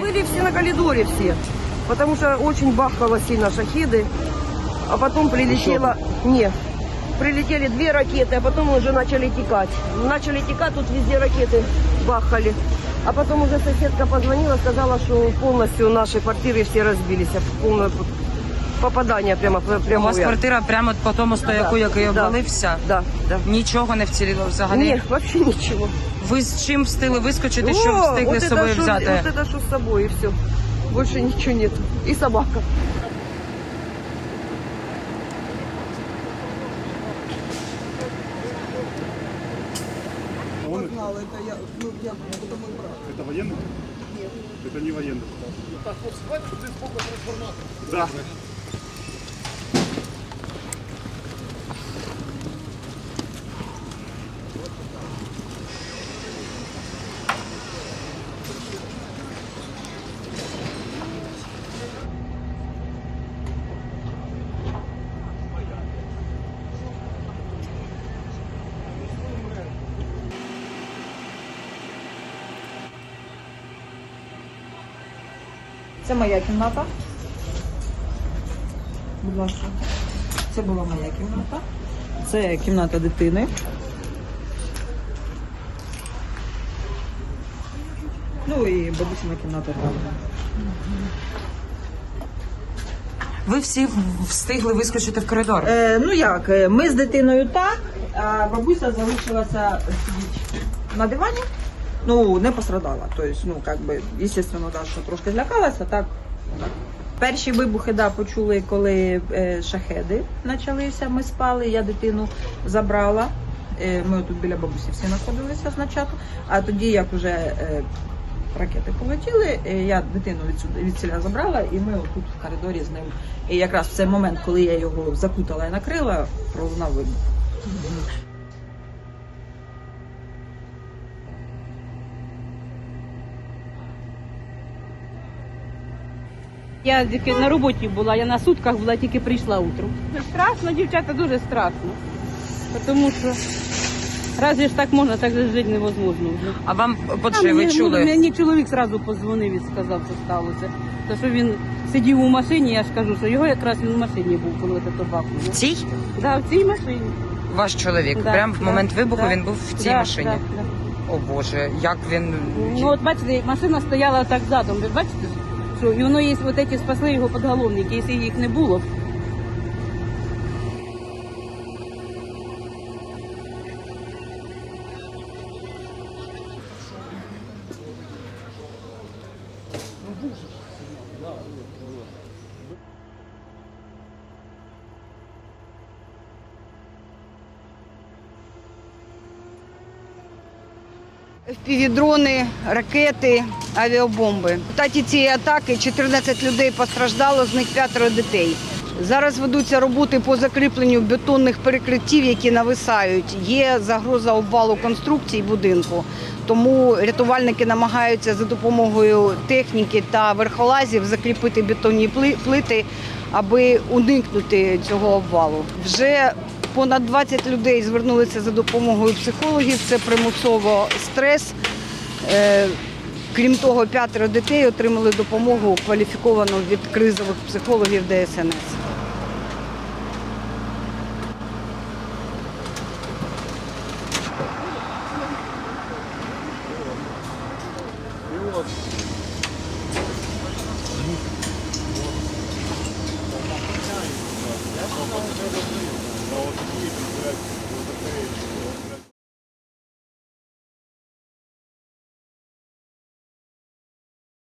Были все на коридоре все, потому что очень бахкало сильно шахиды, а потом прилетело... Не, прилетели две ракеты, а потом уже начали текать. Начали текать, тут везде ракеты бахали. А потом уже соседка позвонила, сказала, что полностью наши квартиры все разбились. а Полное попадание прямо, У прямо вас квартира прямо по тому стояку, який Да. обвалився? Да, да. Нічого не вціліло взагалі? Нет, вообще ничего. Ви з чим встигли вискочити, щоб О, встигли вот з это собою что- взяти? Вот это что с собой и все. Больше ничего нет. И собака. Он... Это военный? Нет. Это не военный. Так, вот схватит, ты сколько трансформатор. Да. Це моя кімната. Будь ласка. Це була моя кімната. Це кімната дитини. Ну і бабусина кімната там. Ви всі встигли вискочити в коридор. Е, ну як, е, ми з дитиною так, а бабуся залишилася сидіти на дивані. Ну, не пострадала. Тобто, ну, как би, естественно, да, що трошки злякалася, так. так. Перші вибухи да, почули, коли е, шахеди почалися, ми спали, я дитину забрала. Е, ми тут біля бабусі всі знаходилися спочатку. А тоді, як вже е, ракети полетіли, е, я дитину відсіля забрала, і ми тут в коридорі з ним. І якраз в цей момент, коли я його закутала і накрила, пролунав вибух. Я тільки на роботі була, я на сутках була, тільки прийшла утром. Страшно, дівчата, дуже страшно. Тому що разве ж так можна, так же жити невозможно. А вам подше, ви ну, чули? Мені чоловік зразу позвонив і сказав, що сталося. Те, що він сидів у машині, я ж кажу, що його якраз він в машині був, коли це В бахнуло. цій? Да, в цій машині. Ваш чоловік. Да, Прямо в да, момент вибуху да, він був в цій да, машині. да, да. О Боже, як він. Ну от бачите, машина стояла так задом. Ви бачите, і воно є, от ці спасли його подголовники, якщо їх не було. Впівдрони, ракети, авіабомби. В результаті цієї атаки 14 людей постраждало, з них п'ятеро дітей. Зараз ведуться роботи по закріпленню бетонних перекриттів, які нависають. Є загроза обвалу конструкцій будинку, тому рятувальники намагаються за допомогою техніки та верхолазів закріпити бетонні пли- плити, аби уникнути цього обвалу. Вже Понад 20 людей звернулися за допомогою психологів. Це примусово стрес. Е, крім того, п'ятеро дітей отримали допомогу кваліфіковану від кризових психологів ДСНС.